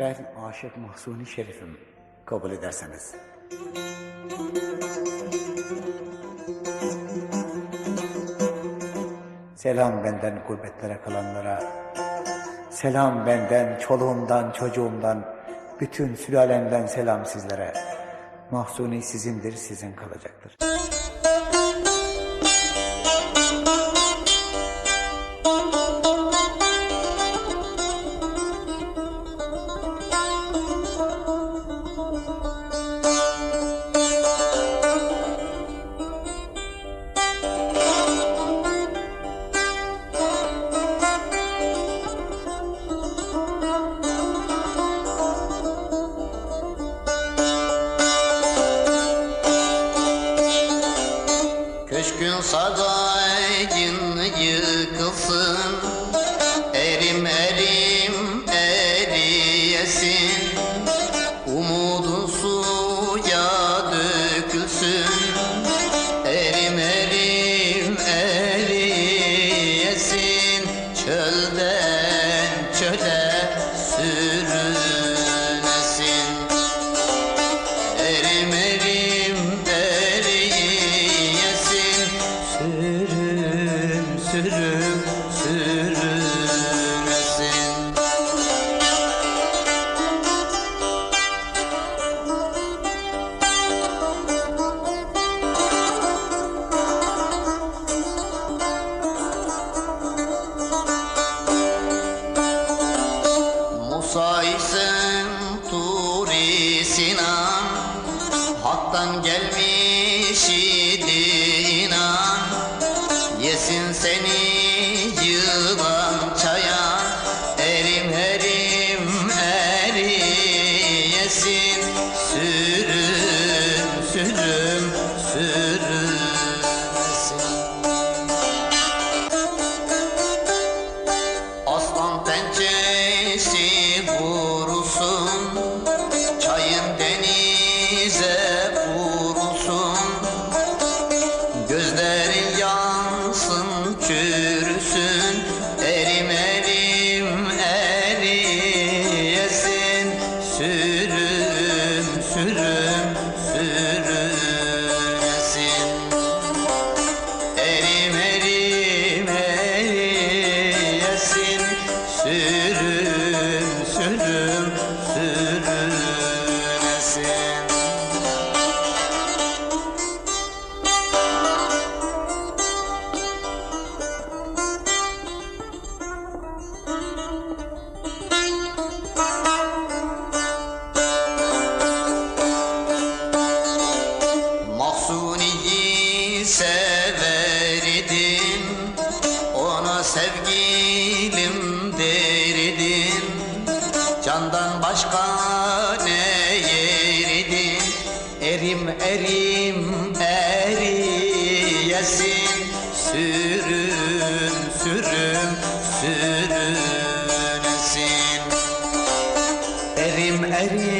Aşık Mahsuni Şerif'im kabul ederseniz. Selam benden gurbetlere kalanlara. Selam benden, çoluğumdan, çocuğumdan, bütün sülalemden selam sizlere. Mahsuni sizindir, sizin kalacaktır. Köşkün sarayın yıkılsın. Erim erim eriyesin. Umudun suya dökülsün. Erim erim eriyesin. Çölden çöle sürünesin. Erim erim Hak'tan gelmiş idi inan. Yesin seni yılan çayan Erim erim eriyesin Sürüm sürüm sürünesin çürüsün Erim erim eriyesin Sürüm severdim Ona sevgilim derdim. Candan başka ne yerdim Erim erim eriyesin. Sürüm sürüm sürünesin. Erim erim